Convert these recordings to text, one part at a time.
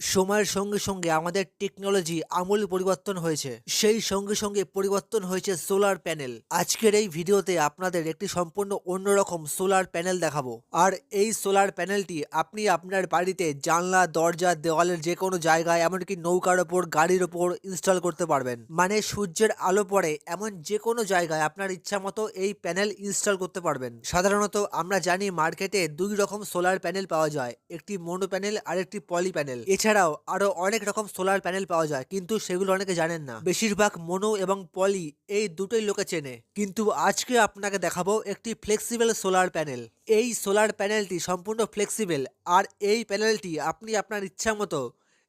সময়ের সঙ্গে সঙ্গে আমাদের টেকনোলজি আমূল পরিবর্তন হয়েছে। সেই সঙ্গে সঙ্গে পরিবর্তন হয়েছে সোলার প্যানেল আজকের এই ভিডিওতে আপনাদের একটি সম্পূর্ণ অন্যরকম সোলার প্যানেল দেখাবো। আর এই সোলার প্যানেলটি আপনি আপনার বাড়িতে জানলা, দরজা, দেওয়ালের যে কোনো জায়গায়, এমনকি নৌকার ওপর, গাড়ির ওপর ইনস্টল করতে পারবেন। মানে সূর্যের আলো পড়ে এমন যে কোনো জায়গায় আপনার ইচ্ছা মতো এই প্যানেল ইনস্টল করতে পারবেন। সাধারণত আমরা জানি মার্কেটে দুই রকম সোলার প্যানেল পাওয়া যায়। একটি মনো প্যানেল আর একটি পলি প্যানেল এছাড়াও আরও অনেক রকম সোলার প্যানেল পাওয়া যায়, কিন্তু সেগুলো অনেকে জানেন না। বেশিরভাগ মোনো এবং পলি এই দুটোই লোকে চেনে। কিন্তু আজকে আপনাকে দেখাবো একটি ফ্লেক্সিবল সোলার প্যানেল এই সোলার প্যানেলটি সম্পূর্ণ ফ্লেক্সিবল আর এই প্যানেলটি আপনি আপনার ইচ্ছা মতো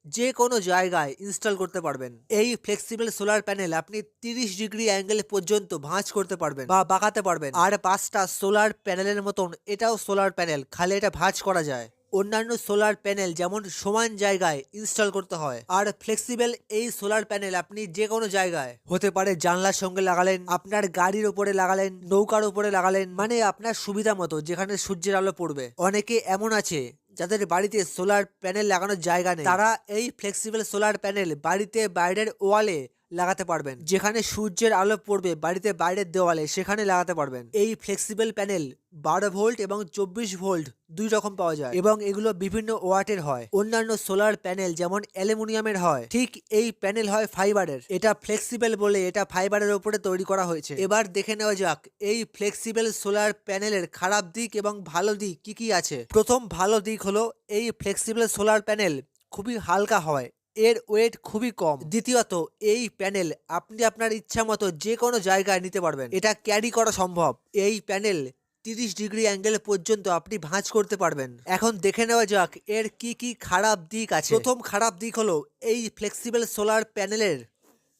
যে কোনো জায়গায় ইনস্টল করতে পারবেন। এই ফ্লেক্সিবল সোলার প্যানেল আপনি তিরিশ ডিগ্রি অ্যাঙ্গেল পর্যন্ত ভাঁজ করতে পারবেন বা বাঁকাতে পারবেন। আর পাঁচটা সোলার প্যানেলের মতন এটাও সোলার প্যানেল খালি এটা ভাঁজ করা যায়। অন্যান্য সোলার প্যানেল যেমন সমান জায়গায় ইনস্টল করতে হয়, আর ফ্লেক্সিবল এই সোলার প্যানেল আপনি যে কোনো জায়গায়। হতে পারে জানলার সঙ্গে লাগালেন, আপনার গাড়ির উপরে লাগালেন, নৌকার উপরে লাগালেন মানে আপনার সুবিধা মতো যেখানে সূর্যের আলো পড়বে। অনেকে এমন আছে যাদের বাড়িতে সোলার প্যানেল লাগানোর জায়গা নেই। তারা এই ফ্লেক্সিবল সোলার প্যানেল বাড়িতে বাইরের ওয়ালে লাগাতে পারবেন। যেখানে সূর্যের আলো পড়বে বাড়িতে বাইরের দেওয়ালে, সেখানে লাগাতে পারবেন। এই ফ্লেক্সিবল প্যানেল বারো ভোল্ট এবং চব্বিশ ভোল্ট দুই রকম পাওয়া যায় এবং এগুলো বিভিন্ন ওয়াটের হয়। অন্যান্য সোলার প্যানেল যেমন অ্যালুমিনিয়ামের হয়, ঠিক এই প্যানেল হয় ফাইবারের এটা ফ্লেক্সিবল বলে এটা ফাইবারের উপরে তৈরি করা হয়েছে। এবার দেখে নেওয়া যাক এই ফ্লেক্সিবল সোলার প্যানেলের খারাপ দিক এবং ভালো দিক কি কি আছে। প্রথম ভালো দিক হলো এই ফ্লেক্সিবল সোলার প্যানেল খুবই হালকা হয়। এর ওয়েট খুবই কম। দ্বিতীয়ত, এই প্যানেল আপনি আপনার ইচ্ছা মতো যে কোনো জায়গায় নিতে পারবেন। এটা ক্যারি করা সম্ভব। এই প্যানেল তিরিশ ডিগ্রি অ্যাঙ্গেল পর্যন্ত আপনি ভাঁজ করতে পারবেন। এখন দেখে নেওয়া যাক এর কি কি খারাপ দিক আছে। প্রথম খারাপ দিক হলো, এই ফ্লেক্সিবল সোলার প্যানেলের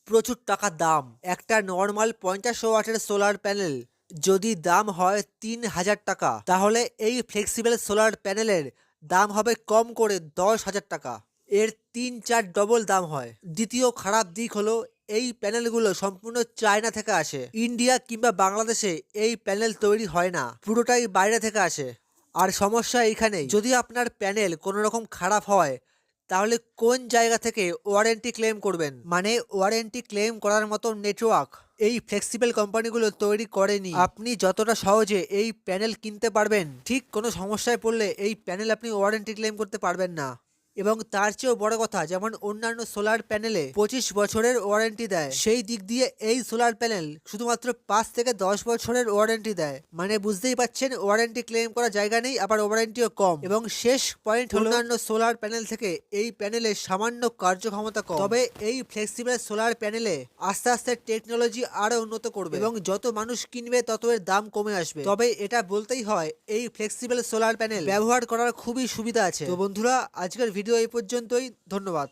প্রচুর টাকা দাম। একটা নর্মাল পঞ্চাশ ওয়াটের সোলার প্যানেল যদি দাম হয় তিন হাজার টাকা, তাহলে এই ফ্লেক্সিবল সোলার প্যানেলের দাম হবে কম করে দশ হাজার টাকা। এর তিন চার ডবল দাম হয়। দ্বিতীয় খারাপ দিক হলো, এই প্যানেলগুলো সম্পূর্ণ চায়না থেকে আসে। ইন্ডিয়া কিংবা বাংলাদেশে এই প্যানেল তৈরি হয় না। পুরোটাই বাইরে থেকে আসে। আর সমস্যা এইখানেই, যদি আপনার প্যানেল কোনো রকম খারাপ হয়, তাহলে কোন জায়গা থেকে ওয়ারেন্টি ক্লেম করবেন? মানে ওয়ারেন্টি ক্লেম করার মতো নেটওয়ার্ক। এই ফ্লেক্সিবল কোম্পানিগুলো তৈরি করেনি। আপনি যতটা সহজে এই প্যানেল কিনতে পারবেন, ঠিক কোনো সমস্যায় পড়লে এই প্যানেল আপনি ওয়ারেন্টি ক্লেম করতে পারবেন না। এবং তার চেয়েও বড় কথা যেমন অন্যান্য সোলার প্যানেলে পঁচিশ বছরের ওয়ারেন্টি দেয় সেই দিক দিয়ে এই সোলার প্যানেল শুধুমাত্র পাঁচ থেকে দশ বছরের ওয়ারেন্টি দেয়। মানে বুঝতেই পাচ্ছেন ওয়ারেন্টি ক্লেম করার জায়গা নেই আবার ওয়ারেন্টিও কম। এবং শেষ পয়েন্ট হলো অন্যান্য সোলার প্যানেল থেকে এই প্যানেলে সামান্য কার্যক্ষমতা কম। তবে এই ফ্লেক্সিবল সোলার প্যানেলে আস্তে আস্তে টেকনোলজি আরও উন্নত করবে এবং যত মানুষ কিনবে তত এর দাম কমে আসবে। তবে এটা বলতেই হয় এই ফ্লেক্সিবল সোলার প্যানেল ব্যবহার করার খুবই সুবিধা আছে। তো বন্ধুরা আজকের ভিডিও এই পর্যন্তই ধন্যবাদ।